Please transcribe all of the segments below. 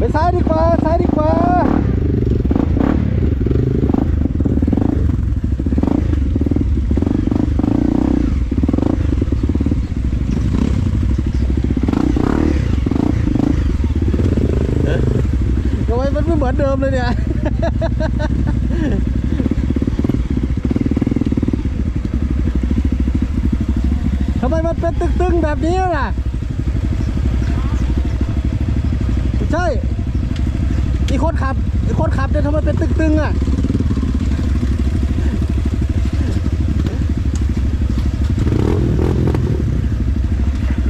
ไปซ้ายดีกว่า ซ้ายดีกว่า ทำไมมันไม่เหมือนเดิมเลยเนี่ย ทำไมมันเป็นตึงๆแบบนี้ล่ะไม่ ใช่อีคนขับอีคนขับเนี่ยทำไมเป็นตึงๆอะ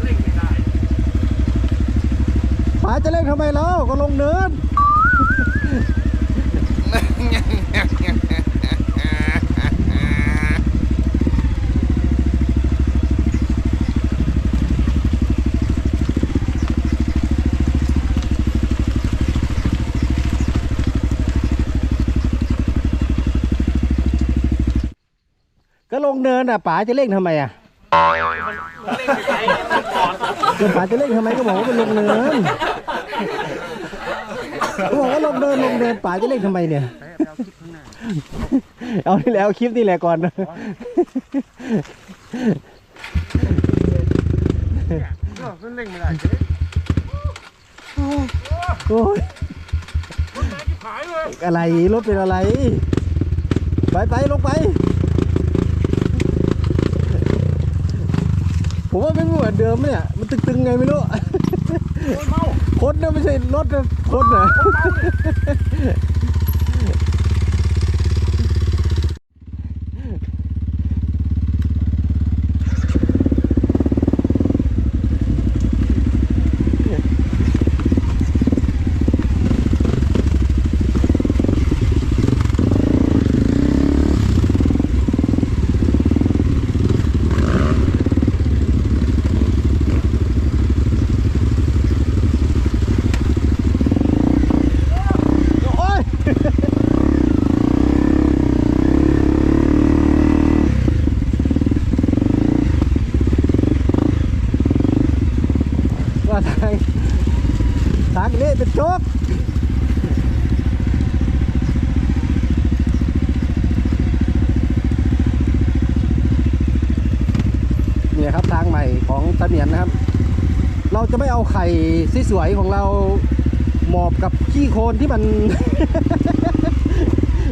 เร่งไม่ได้ป๋าจะเล่นทำไมแล้วก็ลงเนิน ก็ลง เนินอะป๋าจะเล่นทำไมอะเร่งไม่ได้มันก่อนป๋าจะเล่นทำไมก็บอกว่าเป็นลงเนินเขาบอกว่าลงเนินลงเนินป๋าจะเล่นทำไมเนี่ย เอาที่แล้วคลิปนี่แหละก่อนมันเร่งไม่ได้โอ้ยอะไรรถเป็นอะไร ไปไปลงไป ผมว่าไม่เหมือนเดิมเนี่ย มันตึงๆไงไม่รู้โอ้ยเมาคนนะไม่ใช่รถนะคนนะ โอ้ย ว่าทางทางนี้เป็นโจ๊กเนี่ยครับทางใหม่ของ ตะเมียนนะครับ เราจะไม่เอาไข่สวยๆของเราหมอบกับขี้โคลนที่มัน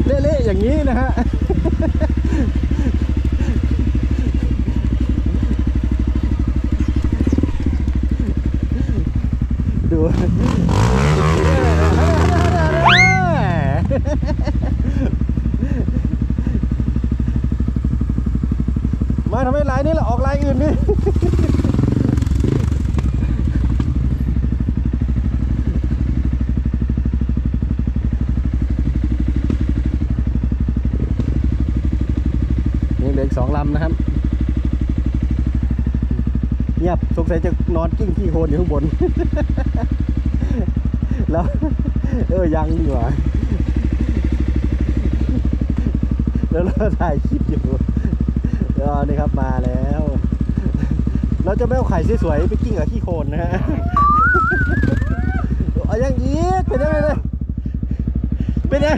เละๆอย่างนี้นะฮะดูมาทำไมลายนี้ล่ะออกลายอื่นนี่ ยังเหลืออีกสองลำนะครับ เงียบสงสัยจะนอ นกิ้งขี้โคลนอยู่ข้างบน แล้ว เออยังดีกว่าแล้วเราถ่ายคลิปอยู่เออนี่ครับมาแล้ว เราจะไม่เอาไข่สวยๆไปกิ้งกับขี้โคลนนะฮะเอายังยีกเป็นยังไงเลยเป็นยัง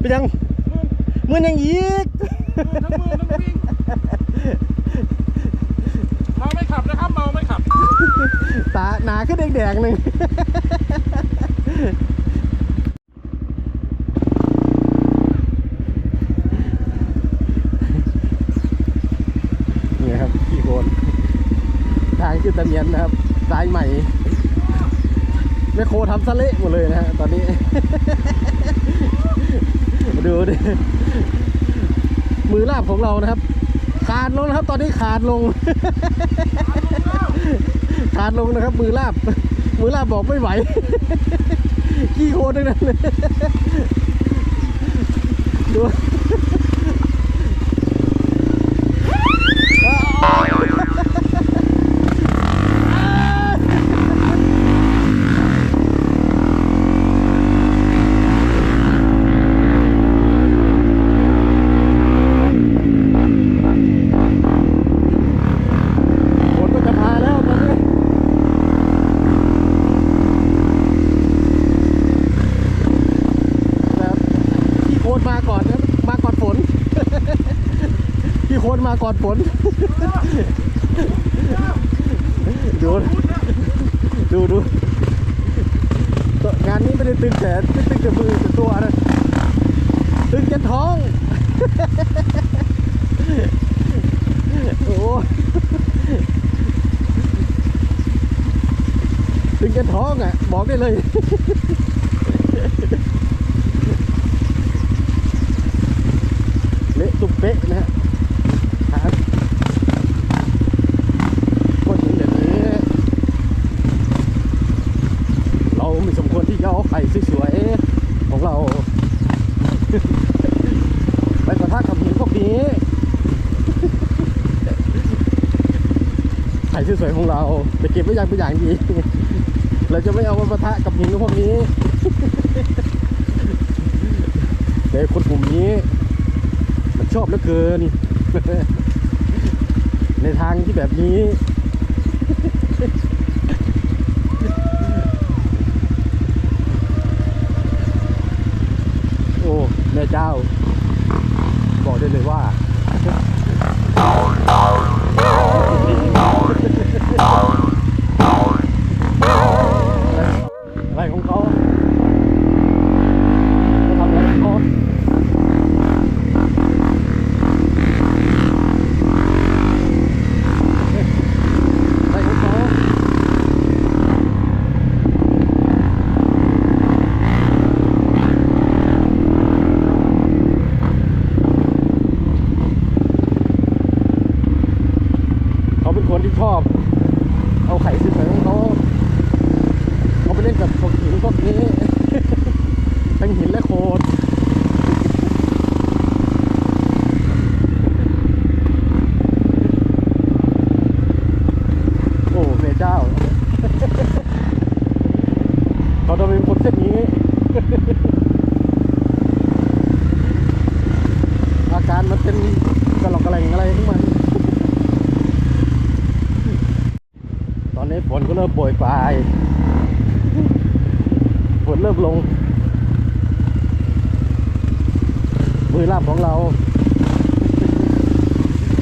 เป็นยังมือยังยีกทั้งมือทั้งวิ่ง แดงๆหนึ่งนี่ครับพี่โคนทางขึ้นตะเมียนนะครับสายใหม่แม่โคทำสะเละหมดเลยนะฮะตอนนี้ ดูดิมือลาบของเรานะครับ ขาดลงนะครับ ตอนนี้ขาดลง ขาดลงนะครับ มือลาบ มือลาบบอกไม่ไหวขี้โคตรทั้งนั้นเลยดูฝนก็จะพาแล้วตอนนี้ มันมาก่อน ฝน ดูดูดูงานนี้ไม่ได้ตึงแขนไม่ตึงแต่มือแต่ตัวนะตึงจนท้อง โอ้ตึงจนท้องอะ บอกได้เลยเละตุบเป๊ะนะฮะครับคนอย่างนี้ เราไม่สมควรที่จะเอาไข่สวยๆของเรา ไปกระทะกับหินพวกนี้ ไข่สวยๆของเรา จะเก็บไว้อย่างเป็นอย่างดี เราจะไม่เอามาปะทะกับหินพวกนี้แต่คนกลุ่มนี้ มันชอบเหลือเกิน ในทางที่แบบนี้ โอ้แม่เจ้า บอกได้เลยว่าอะไรของเขาเขาทำอะไรของเขาอะไรของเขาเขาเป็นคนที่ชอบ เอาไข่สวยๆของเขา เอาไปเล่นกับพวกหินพวกนี้ ทั้งหินและโคลนโอ้เมเจ้า เขาจะเป็นคนเส้นนี้ อาการมันเป็นกระหลอกกระแหลงอะไรทั้งมัน ตอนนี้ฝน ก็เริ่มโปรยปลายฝนเริ่มลง มือลาบของเรา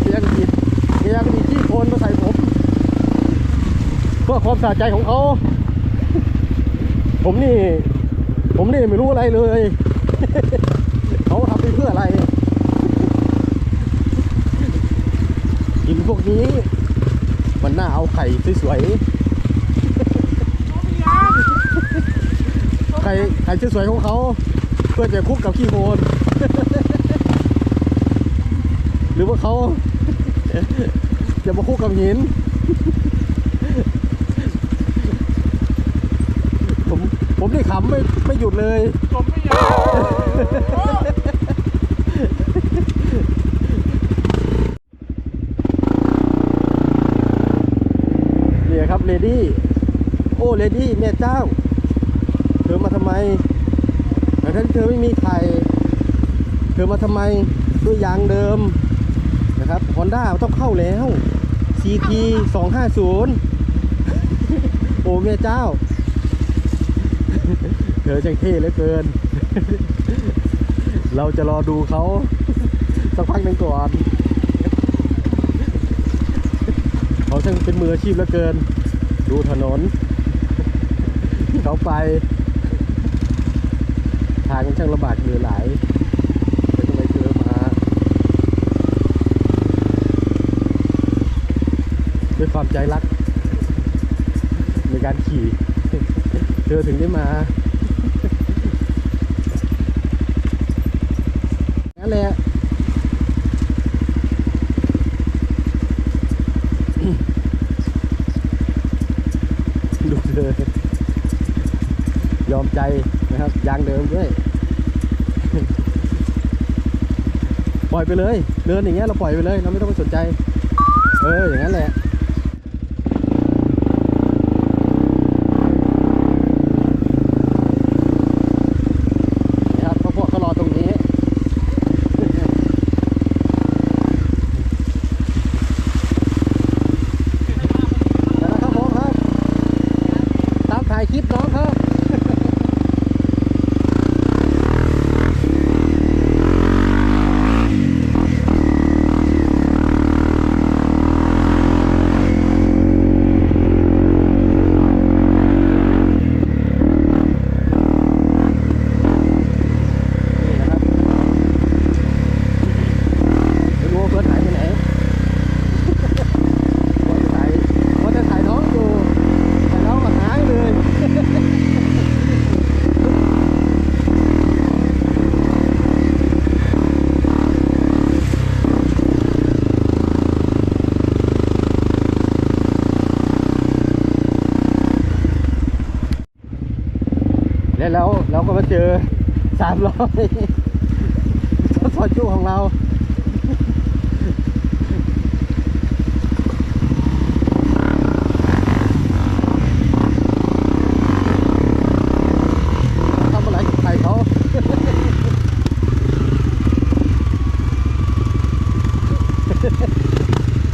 เพียงผิดเพียงมีขี้โคนมาใส่ผมเพื่อความสะใจของเขา ผมนี่ ผมนี่ไม่รู้อะไรเลย เขาทำไปเพื่ออะไรกินพวกนี้ มันน่าเอาไข่สวยๆ ไข่ไข่สวยๆของเขา เพื่อจะคุกกับขี้โคลนหรือว่าเขาจะมาคุกกับหิน ผมผมนี่ขำไม่ไม่หยุดเลยจมไม่ยาวโอ้เนี่ยครับเลดี้ โอ้ เลดี้แม่เจ้า เธอมาทำไมแต่ถ้าเธอไม่มีไข่เธอมาทำไมด้วยยางเดิมนะครับฮอนด้าต้องเข้าแล้ว CT 250 โอ้แม่เจ้า เธอจังเท่เหลือเกิน เราจะรอดูเขาสักพักหนึ่งก่อนเขาช่างเป็นมืออาชีพเหลือเกิน ดูถนน เขาไป ทางมันช่างลำบากเหลือหลายไมเธอมาด้วยความใจรัก ในการขี่เธอถึงได้มานั่นแหละดูเธอยอมใจ นะครับ ยางเดิมด้วย ปล่อยไปเลย เดินอย่างเงี้ยเราปล่อยไปเลย เราไม่ต้องไปสนใจ เออ อย่างนั้นแหละายคลิปน้องเขา เจอสามร้อยซอยจุของเรา ทำอะไรกับใครเขา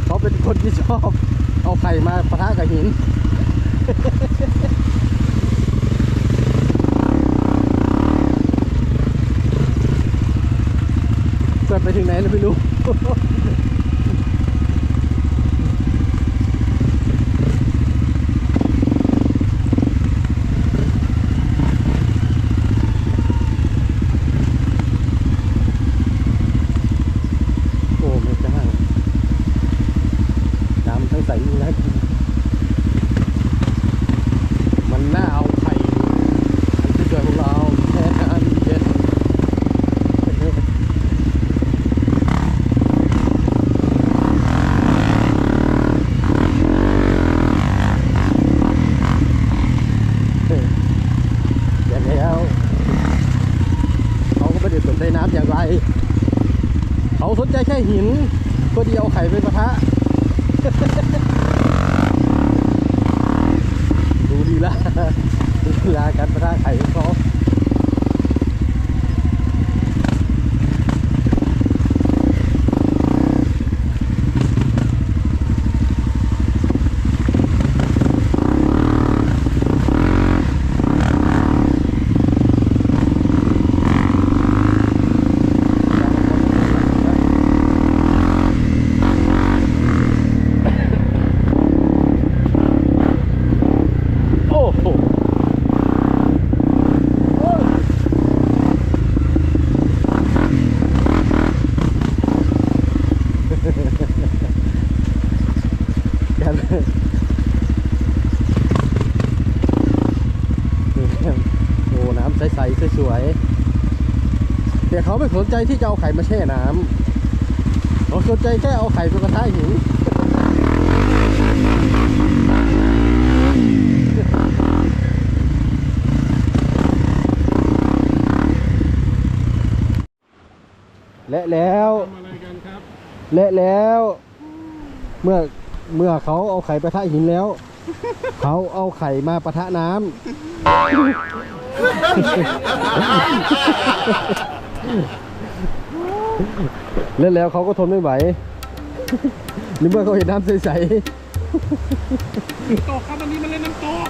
เขาเป็นคนที่ชอบ เอาไข่มาปะทะกับหิน เกิด ไปถึงไหนแล้วไม่รู้ โอ้ไม่จ้าน้ำทั้งใสอยู่นะมันน่าเอาไข่อันที่เกิดของเราแช่น้ำเย็น อย่างแล้วเขาก็ไม่ได้สนใจน้ำอย่างไร เขาสนใจแค่หินก็ดีเอาไข่ไปปะทะ ดูดีละดูดีละการปะทะไข่ของเขาโอ้โหโอ้ยกันโอ้น้ำ ใสๆสวยๆแต่เขาไม่สนใจที่จะเอาไข่มาแช่น้ำเขาสนใจแค่เอาไข่ไปกระทะหินและแล้วและแล้ว เมื่อเมื่อเขาเอาไข่ปะทะหินแล้ว เขาเอาไข่มาปะทะน้ำ เล่นแล้วเขาก็ทนไม่ไหวนี่เมื่อเขาเห็นน้ำใสๆตกครับวันนี้มาเล่นน้ำตก